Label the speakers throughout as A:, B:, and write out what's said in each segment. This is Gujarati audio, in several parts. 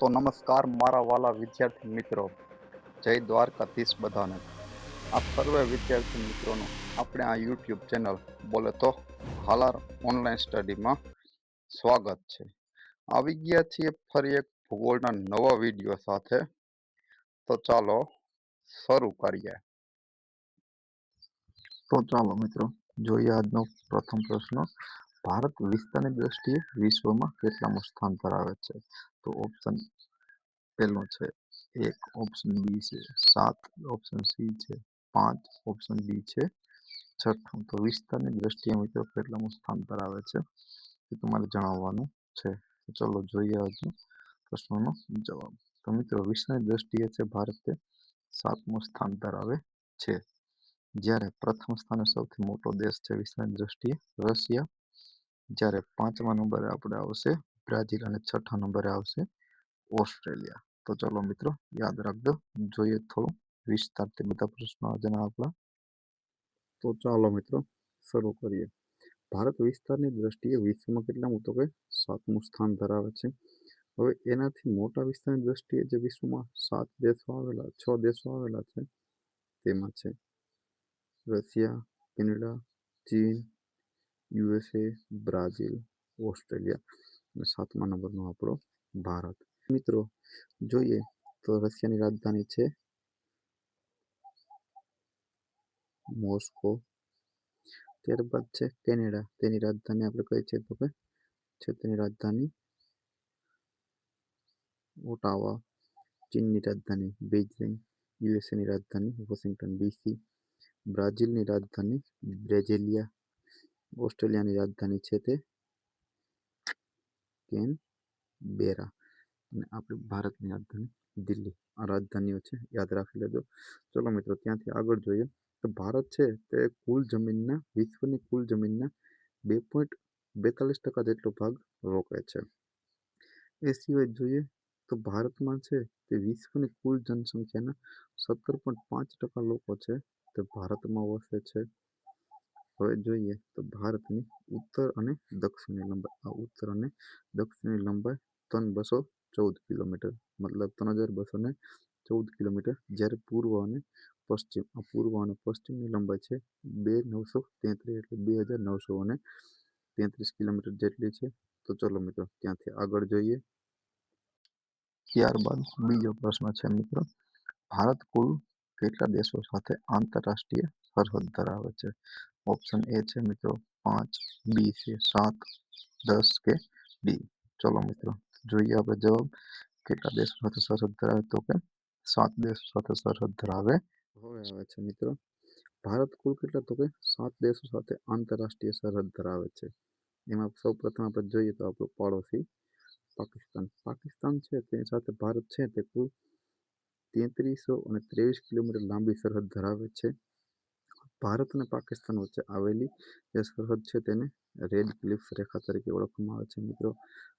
A: તો નમસ્કાર, મારા વાલા વિદ્યાર્થી મિત્રો. જય દ્વારકાધીશ બધાને. આ સર્વે વિદ્યાર્થી મિત્રોનું આપણે આ યુટ્યુબ ચેનલ બોલે તો હાલાર ઓનલાઈન સ્ટડીમાં સ્વાગત છે. આવી ગયા છીએ ફરી એક ભૂગોળના નવા વીડિયો સાથે. તો ચાલો શરૂ કરીએ. તો ચાલો મિત્રો, જોઈએ આજનો પ્રથમ પ્રશ્ન. ભારત વિસ્તારની દ્રષ્ટિએ વિશ્વમાં કેટલામું સ્થાન ધરાવે છે? તો ઓપ્શન પહેલો છે, એક ઓપ્શન બી છે, સાત ઓપ્શન સી છે, પાંચ ઓપ્શન ડી છે, છઠ્ઠું. તો વિસ્તારની દ્રષ્ટિએ મિત્રો કેટલામું સ્થાન ધરાવે છે? એ તમારે જણાવવાનું છે. ચલો જોઈએ હજુ પ્રશ્નોનો જવાબ. તો મિત્રો વિશ્વની દ્રષ્ટિએ છે ભારતે સાતમું સ્થાન ધરાવે છે. જ્યારે પ્રથમ સ્થાને સૌથી મોટો દેશ છે વિશ્વની દ્રષ્ટિએ રશિયા. જ્યારે પાંચમા નંબરે આપણે આવશે, બ્રાઝિલ અને છઠ્ઠા નંબરે આવશે ઓસ્ટ્રેલિયા. તો ચલો મિત્રો, યાદ રાખજો. જોઈએ થોડું વિસ્તારથી બધા પ્રશ્નો આજના આપણા તો ચાલો મિત્રો, શરૂ કરીએ. ભારત વિસ્તારની દ્રષ્ટિએ વિશ્વમાં કેટલામું તો કે સાતમું સ્થાન ધરાવે છે? હવે એનાથી મોટા વિસ્તારની દ્રષ્ટિએ જે વિશ્વમાં સાત દેશો આવેલા, છ દેશો આવેલા છે, તેમાં છે રશિયા, કેનેડા, ચીન યુએસએ, બ્રાઝિલ, ઓસ્ટ્રેલિયા અને સાતમા નંબરનો આપણો ભારત. મિત્રો, જોઈએ તો રશિયાની રાજધાની છે મોસ્કો. ત્યારબાદ છે કેનેડા. તેની રાજધાની આપણે કઈ છે તો કે છે તેની રાજધાની ઓટાવા, ચીનની રાજધાની બેઇજિંગ, યુએસએની રાજધાની વોશિંગ્ટન ડીસી, બ્રાઝિલની રાજધાની બ્રેઝેલિયા. ઓસ્ટ્રેલિયાની રાજધાની છે તે. Canberra. અને આપણી ભારતની રાજધાની દિલ્હી. આ રાજધાનીઓ છે, યાદ રાખી લેજો. ચલો મિત્રો, ત્યાંથી આગળ જોઈએ. તો ભારત છે તે કુલ જમીનના, વિશ્વની કુલ જમીનના બે પોઈન્ટ બેતાલીસ ટકા જેટલો ભાગ રોકે છે. એ સિવાય જોઈએ તો ભારતમાં છે તે વિશ્વની કુલ જનસંખ્યાના સત્તર પોઈન્ટ પાંચ ટકા લોકો છે તે ભારતમાં વસે છે. હવે જોઈએ તો ભારતની ઉત્તર અને દક્ષિણની લંબાઈ. આ ઉત્તર અને દક્ષિણની લંબાઈ ત્રણ બસો ચૌદ કિલોમીટર, મતલબ ત્રણ હજાર બસો ને ચૌદ કિલોમીટર, જ્યારે પૂર્વ અને પશ્ચિમ. આ પૂર્વ અને પશ્ચિમની લંબાઈ છે બે નવસો તેત્રીસ એટલે બે હજાર નવસો અને તેત્રીસ કિલોમીટર જેટલી છે. તો ચલો મિત્રો, ત્યાંથી આગળ જોઈએ. ત્યારબાદ બીજો પ્રશ્ન છે મિત્રો, ભારત કુલ કેટલા દેશો સાથે આંતરરાષ્ટ્રીય સરહદ ધરાવે છે? ઓપ્શન એ છે મિત્રો પાંચ બી છે સાત દસ કે ડી ચલો મિત્રો જોઈએ આપણે જવાબ કેટલા દેશો સાથે સરહદ ધરાવે તો કે સાત દેશો સાથે સરહદ ધરાવે હવે આવે છે મિત્રો ભારત કુલ કેટલા તો કે સાત દેશો સાથે આંતરરાષ્ટ્રીય સરહદ ધરાવે છે એમાં સૌ પ્રથમ આપણે જોઈએ તો આપણો પાડોશી પાકિસ્તાન પાકિસ્તાન છે તેની સાથે ભારત છે તે કુલ તેત્રીસો અને ત્રેવીસ કિલોમીટર લાંબી સરહદ ધરાવે છે ભારત અને પાકિસ્તાન વચ્ચે આવેલી જે સરહદ છે તેને રેડ ક્લિફ રેખા તરીકે ઓળખવામાં આવે છે મિત્રો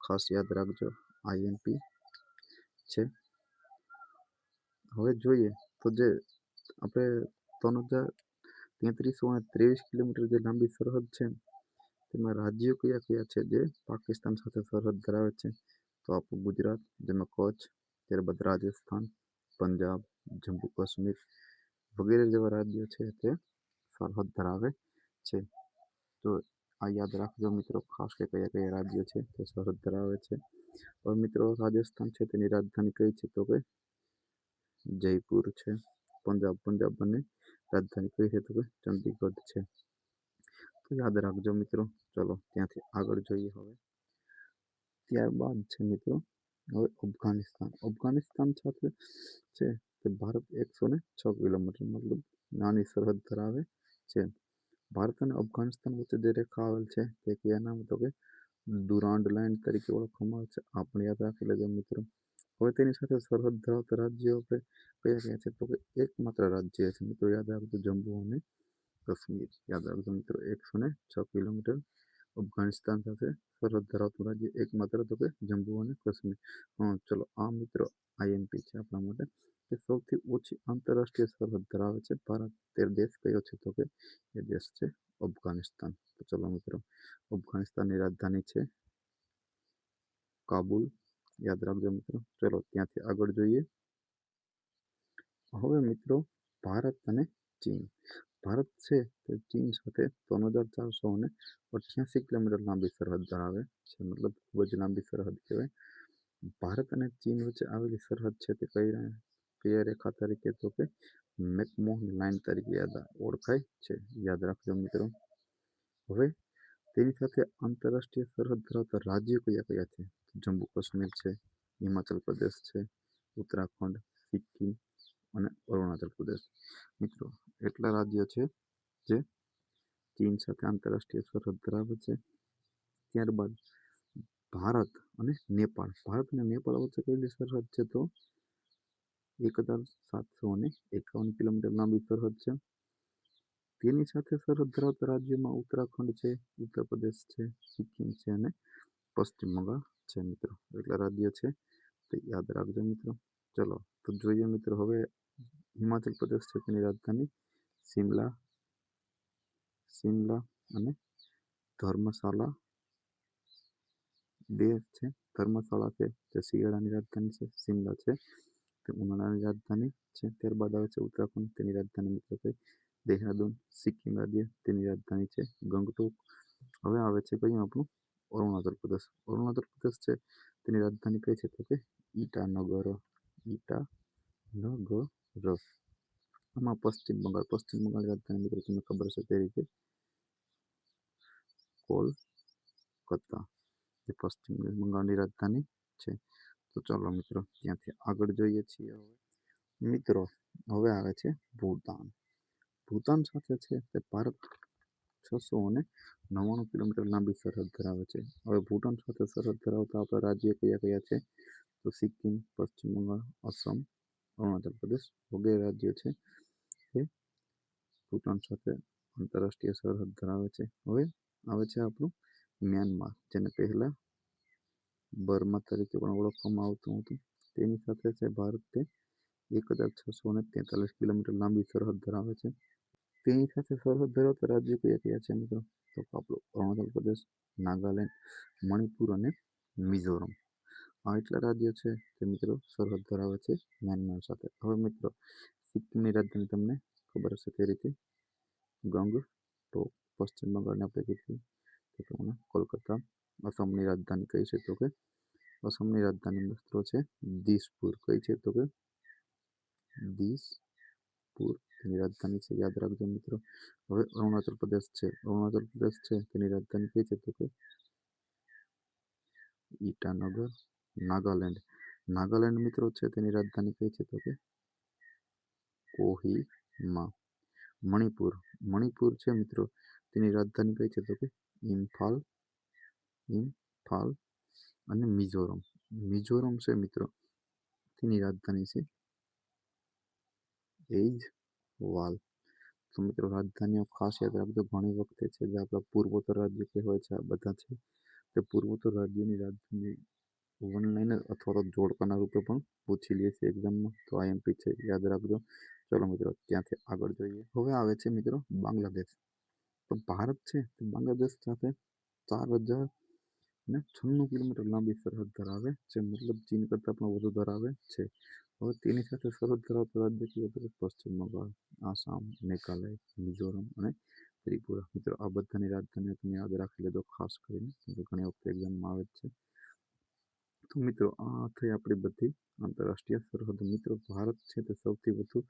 A: ખાસ યાદ રાખજો આઈએમપી છે હવે જોઈએ તો જે આપણે ત્રણ હજાર તેત્રીસો અને ત્રેવીસ કિલોમીટર જે લાંબી સરહદ છે તેમાં રાજ્યો કયા કયા છે જે પાકિસ્તાન સાથે સરહદ ધરાવે છે તો આપણું ગુજરાત જેમાં કચ્છ ત્યારબાદ રાજસ્થાન પંજાબ જમ્મુ કાશ્મીર વગેરે જેવા રાજ્યો છે તે સરહદ ધરાવે છે તો આ યાદ રાખજો મિત્રો ખાસ કે કયા કયા રાજ્યો છે તે સરહદ ધરાવે છે હવે મિત્રો રાજસ્થાન છે તેની રાજધાની કઈ છે તો કે જયપુર છે પંજાબ પંજાબ બંને રાજધાની કઈ છે તો કે ચંદીગઢ છે તો યાદ રાખજો મિત્રો ચલો ત્યાંથી આગળ જોઈએ હવે ત્યારબાદ છે મિત્રો હવે અફઘાનિસ્તાન અફઘાનિસ્તાન સાથે છે તે ભારત એકસો ને છ કિલોમીટર મતલબ નાની સરહદ ધરાવે છે. ભારત અને અફઘાનિસ્તાન વચ્ચે જે રેખા આવેલ છે તે કયા નામ તો કે દુરાન્ડ લાઇન તરીકે ઓળખવામાં આવે છે. આપણે યાદ રાખી લેજો મિત્રો, હવે તેની સાથે સરહદ ધરાવતા રાજ્યો આપણે કયા કયા છે તો કે એકમાત્ર રાજ્ય છે. મિત્રો, યાદ રાખજો જમ્મુ અને કાશ્મીર. યાદ રાખજો મિત્રો, એકસો ને છ કિલોમીટર અફઘાનિસ્તાન સાથે સરહદ ધરાવતું રાજ્ય એકમાત્ર તો કે જમ્મુ અને કાશ્મીર. ચલો, આ મિત્રો આઈએમપી છે આપણા માટે. તે સૌથી ઓછી આંતરરાષ્ટ્રીય સરહદ ધરાવે છે ભારત તે દેશ કયો છે તો કે એ દેશ છે અફઘાનિસ્તાન તો ચલો મિત્રો અફઘાનિસ્તાનની રાજધાની છે કાબુલ યાદ રાખજો મિત્રો ચલો ત્યાંથી આગળ જોઈએ હવે મિત્રો ભારત અને ચીન ભારત છે તે ચીન સાથે ત્રણ હજાર ચારસો અને અઠ્યાસી કિલોમીટર લાંબી સરહદ ધરાવે છે મતલબ ખૂબ જ લાંબી સરહદ કહેવાય ભારત અને ચીન વચ્ચે આવેલી સરહદ છે તે કઈ કઈ રેખા તરીકે તો કે મેકમોહન લાઇન તરીકે યાદ ઓળખાય છે. યાદ રાખજો મિત્રો. હવે તેની સાથે આંતરરાષ્ટ્રીય સરહદ ધરાવતા રાજ્યો કયા કયા છે? જમ્મુ કાશ્મીર છે, હિમાચલ પ્રદેશ છે, ઉત્તરાખંડ, સિક્કિમ અને અરુણાચલ પ્રદેશ. મિત્રો, એટલા રાજ્યો છે જે ચીન સાથે આંતરરાષ્ટ્રીય સરહદ ધરાવે છે. ત્યારબાદ ભારત અને નેપાળ. ભારત અને નેપાળ વચ્ચે કયેલી સરહદ છે તો એક હજાર સાતસો અને એકાવન કિલોમીટર લાંબી સરહદ છે તેની સાથે સરહદ ધરાવતા રાજ્યોમાં ઉત્તરાખંડ છે ઉત્તર પ્રદેશ છે, સિક્કિમ છે અને પશ્ચિમ બંગાળ છે મિત્રો. એટલા રાજ્ય છે. તે યાદ રાખજો મિત્રો. ચલો, તો જોઈએ મિત્રો હવે હિમાચલ પ્રદેશ છે તેની રાજધાની શિમલા. શિમલા અને ધર્મશાલા બે છે. ધર્મશાળા છે, જે શિયાળાની રાજધાની છે, શિમલા છે. તે ઉનાળાની રાજધાની છે. ત્યારબાદ આવે છે ઉત્તરાખંડ, તેની રાજધાની મિત્રો કઈ? દેહરાદૂન, સિક્કિમ રાજ્ય, તેની રાજધાની છે ગંગટોક. હવે આવે છે કયું આપણું? અરુણાચલ પ્રદેશ. અરુણાચલ પ્રદેશ છે, તેની રાજધાની કઈ છે તો કે? ઈટાનગર. ઈટાનગર. આમાં પશ્ચિમ બંગાળ. પશ્ચિમ બંગાળ રાજધાની મિત્રો તમને ખબર છે તે રીતે કોલકાતા. જે પશ્ચિમ બંગાળની રાજધાની છે. તો ચાલો મિત્રો, ત્યાંથી આગળ જોઈએ છીએ હવે. મિત્રો, હવે આવે છે ભૂતાન. ભૂતાન સાથે છે તે ભારત છસો અને નવ્વાણું કિલોમીટર લાંબી સરહદ ધરાવે છે. હવે ભૂટાન સાથે સરહદ ધરાવતા આપણા રાજ્ય કયા કયા છે? તો સિક્કિમ, પશ્ચિમ બંગાળ અસમ અરુણાચલ પ્રદેશ વગેરે રાજ્યો છે એ ભૂટાન સાથે આંતરરાષ્ટ્રીય સરહદ ધરાવે છે. હવે આવે છે આપણું મ્યાનમાર, જેને પહેલાં બર્મા તરીકે પણ ઓળખવામાં આવતું હતું તેની સાથે છે ભારતે એક હજાર છસો અને તેતાલીસ કિલોમીટર લાંબી સરહદ ધરાવે છે તેની સાથે સરહદ ધરાવતા રાજ્યો કયા કયા છે મિત્રો તો આપણું અરુણાચલ પ્રદેશ નાગાલેન્ડ મણિપુર અને મિઝોરમ આ એટલા રાજ્યો છે તે મિત્રો સરહદ ધરાવે છે મ્યાનમાર સાથે હવે મિત્રો સિક્કિમની રાજધાની તમને ખબર હશે તે રીતે ગંગ ટોક પશ્ચિમ બંગાળને આપણે કીધી તો તમને કોલકાતા અસમની રાજધાની કઈ છે તો કે? અસમની રાજધાની મિત્રો છે દિસપુર. કઈ છે તો કે? દિસપુર. તેની રાજધાની છે, યાદ રાખજો મિત્રો. હવે અરુણાચલ પ્રદેશ છે. અરુણાચલ પ્રદેશ છે. તેની રાજધાની કઈ છે તો કે? ઈટાનગર. નાગાલેન્ડ. નાગાલેન્ડ મિત્રો છે તેની રાજધાની કઈ છે તો કે? કોહિમા. મણિપુર. મણિપુર છે મિત્રો. તેની રાજધાની કઈ છે તો કે? ઇમ્ફાલ ઇમ્ફાલ અને મિઝોરમ મિઝોરમ છે મિત્રો તેની રાજધાની છે એજ વાલ તો મિત્રો રાજધાનીઓ ખાસ યાદ રાખજો ઘણી વખતે છે જે આપણા પૂર્વોત્તર રાજ્ય કહેવાય છે આ બધા છે તે પૂર્વોત્તર રાજ્યની રાજધાની વન લાઇનર અથવા તો જોડકાના રૂપે પણ પૂછી લે છે એક્ઝામમાં તો આઈએમપી છે યાદ રાખજો ચલો મિત્રો ત્યાંથી આગળ જોઈએ। હવે આવે છે મિત્રો બાંગ્લાદેશ તો ભારત છે તે બાંગ્લાદેશ સાથે ચાર હજાર ને છન્નું કિલોમીટર લાંબી સરહદ ધરાવે છે, મતલબ ચીન કરતાં પણ વધુ ધરાવે છે. હવે તેની સાથે સરહદ ધરાવતા રાજ્ય કયા તો પશ્ચિમ બંગાળ આસામ, મેઘાલય, મિઝોરમ અને ત્રિપુરા. મિત્રો, આ બધાની રાજધાનીઓ તમે યાદ રાખી લેજો, ખાસ કરીને ઘણી વખત એક્ઝામમાં આવે છે. તો મિત્રો, આ થઈ આપણી બધી આંતરરાષ્ટ્રીય સરહદ. મિત્રો, ભારત છે તે સૌથી વધુ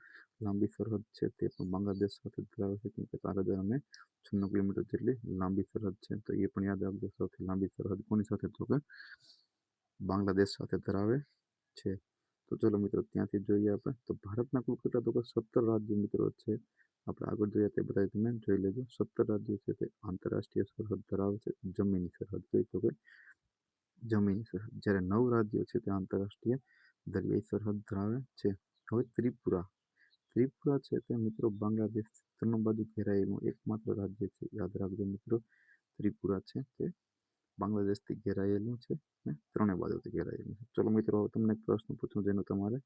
A: લાંબી સરહદ છે. તે પણ બાંગ્લાદેશ સાથે ધરાવે છે, કેમ કે ચાર હજાર અને છન્નું કિલોમીટર જેટલી લાંબી સરહદ છે. તો એ પણ યાદ રાખજો, સૌથી લાંબી સરહદ કોની સાથે? તો કે બાંગ્લાદેશ સાથે ધરાવે છે. તો ચલો મિત્રો, ત્યાંથી જોઈએ આપણે. તો ભારતના કુલ કેટલા? તો કે સત્તર રાજ્ય મિત્રો છે. આપણે આગળ જોઈએ તે બધા તમે જોઈ લેજો. સત્તર રાજ્યો છે તે આંતરરાષ્ટ્રીય સરહદ ધરાવે છે. જમીની સરહદ કઈ તો કે જમીની સરહદ જ્યારે નવ રાજ્યો છે તે આંતરરાષ્ટ્રીય દરિયાઈ સરહદ ધરાવે છે. હવે ત્રિપુરા. ત્રિપુરા છે તે મિત્રો બાંગ્લાદેશ ત્રણ બાજુ ઘેરાયેલું એકમાત્ર રાજ્ય છે. યાદ રાખજો મિત્રો, ત્રિપુરા છે તે બાંગ્લાદેશથી ઘેરાયેલું છે ને ત્રણેય બાજુથી ઘેરાયેલું છે. ચલો મિત્રો, હવે તમને એક પ્રશ્ન પૂછું જેનો તમારે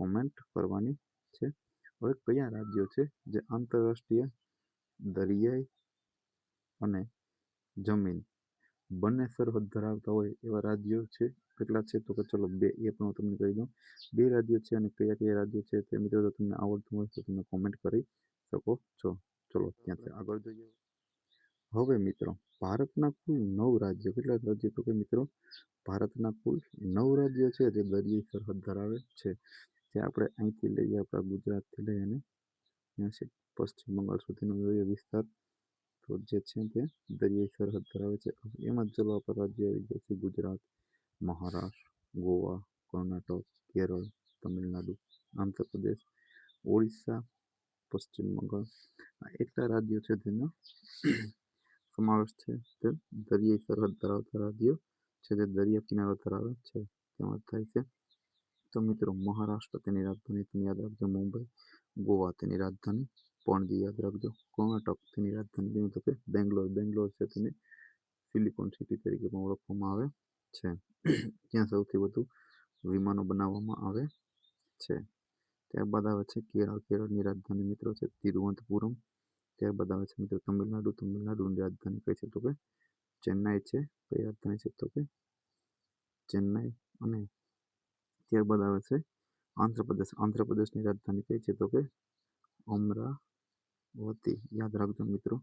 A: કોમેન્ટ કરવાની છે. હવે કયા રાજ્યો છે જે આંતરરાષ્ટ્રીય દરિયાઈ અને જમીન બંને સરહદ ધરાવતા હોય એવા રાજ્યો છે. કેટલા છે તો કે ચલો બે, એ પણ હું તમને કહી દઉં. બે રાજ્યો છે અને કયા કયા રાજ્યો છે તે મિત્રો જો તમને આવડતું હોય તો તમે કોમેન્ટ કરી શકો છો. ચલો ત્યાંથી આગળ જોઈએ. હવે મિત્રો, ભારતના કુલ નવ રાજ્યો, કેટલા રાજ્યો તો કે મિત્રો? ભારતના કુલ નવ રાજ્યો છે જે દરિયાઈ સરહદ ધરાવે છે. જે આપણે અહીંથી લઈએ, આપણા ગુજરાતથી લઈ અને ત્યાં છે પશ્ચિમ બંગાળ સુધીનો જોઈએ વિસ્તાર તો જે છે તે દરિયાઈ સરહદ ધરાવે છે એમાં જ પર રાજ્ય આવી ગયા છે ગુજરાત મહારાષ્ટ્ર ગોવા કર્ણાટક કેરળ તમિલનાડુ આંધ્રપ્રદેશ ઓડિશા પશ્ચિમ બંગાળ આ એટલા રાજ્યો છે જેનો સમાવેશ છે તે દરિયાઈ સરહદ ધરાવતા રાજ્યો છે જે દરિયા કિનારો ધરાવે છે તેમાં થાય છે તો મિત્રો મહારાષ્ટ્ર તેની રાજધાની તમે યાદ રાખજો મુંબઈ ગોવા તેની રાજધાની પણજી યાદ રાખજો. કર્ણાટક તેની રાજધાની કેવું તો કે બેંગ્લોર. બેંગ્લોર છે તેને સિલિકોન સિટી તરીકે પણ ઓળખવામાં આવે છે. ત્યાં સૌથી વધુ વિમાનો બનાવવામાં આવે છે. ત્યારબાદ આવે છે કેરળ. કેરળની રાજધાની મિત્રો છે તિરુવનંતપુરમ. ત્યારબાદ આવે છે મિત્રો તમિલનાડુ. તમિલનાડુની રાજધાની કઈ છે તો કે ચેન્નાઈ છે. કઈ રાજધાની છે તો કે ચેન્નાઈ અને ત્યારબાદ આવે છે આંધ્રપ્રદેશ. આંધ્રપ્રદેશની રાજધાની કઈ છે તો કે અમરાવતી યાદ રાખજો મિત્રો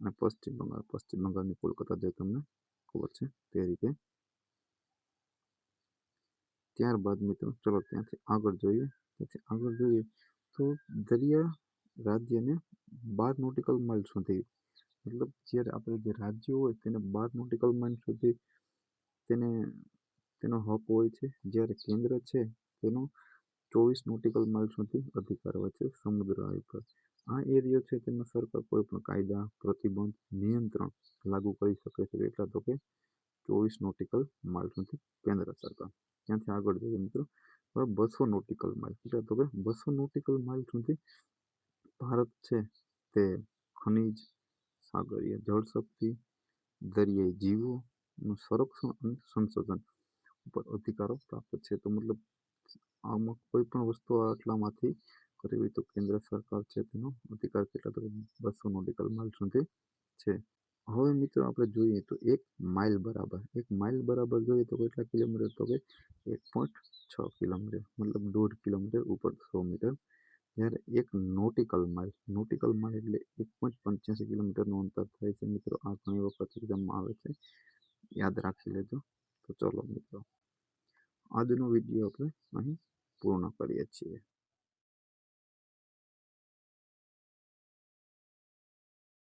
A: અને પશ્ચિમ બંગાળ પશ્ચિમ બંગાળની કોલકાતા જે તમને ખબર છે તે રીતે ત્યારબાદ મિત્રો ચલો ત્યાંથી આગળ જોઈએ ત્યાંથી આગળ જોઈએ તો દરિયા રાજ્યને બાર નોટિકલ માઇલ સુધી મતલબ જ્યારે આપણે જે રાજ્યો હોય તેને બાર નોટિકલ માઇલ સુધી તેને તેનો હક હોય છે જ્યારે કેન્દ્ર છે તેનો ચોવીસ નોટિકલ માઇલ સુધી અધિકાર હોય છે સમુદ્ર ઉપર આ એરિયો છે તેમાં સરકાર કોઈ પણ કાયદા, પ્રતિબંધ, નિયંત્રણ લાગુ કરી શકે છે એટલા તો કે ચોવીસ નોટિકલ માઇલ કેન્દ્ર સરકાર. ત્યાંથી આગળ જઈએ મિત્રો. બસો નોટિકલ માઇલ એટલા તો કે બસો નોટિકલ માઇલ સુધી ભારત છે તે ખનિજ, સાગરીય જળશક્તિ, દરિયાઈ જીવોનું સંરક્ષણ અને સંશોધન ઉપર અધિકારો પ્રાપ્ત છે. તો મતલબ આમાં કોઈ પણ વસ્તુ આટલામાંથી કરવી તો કેન્દ્ર સરકાર છે તેનો અધિકાર કેટલા તો બસો નોટિકલ માઇલ સુધી છે. હવે મિત્રો આપણે જોઈએ તો એક માઇલ બરાબર, એક માઇલ બરાબર જોઈએ તો કેટલા કિલોમીટર તો કે એક પોઈન્ટ છ કિલોમીટર, મતલબ દોઢ કિલોમીટર ઉપર સો મીટર. જ્યારે એક નોટિકલ માઇલ નોટિકલ માઇલ એટલે એક પોઈન્ટ પંચ્યાસી કિલોમીટરનું અંતર થાય છે મિત્રો. આ ઘણી વખત એક્ઝામમાં આવે છે. યાદ રાખી લેજો. તો ચલો મિત્રો, આજનો વીડિયો આપણે અહીં પૂર્ણ કરીએ છીએ.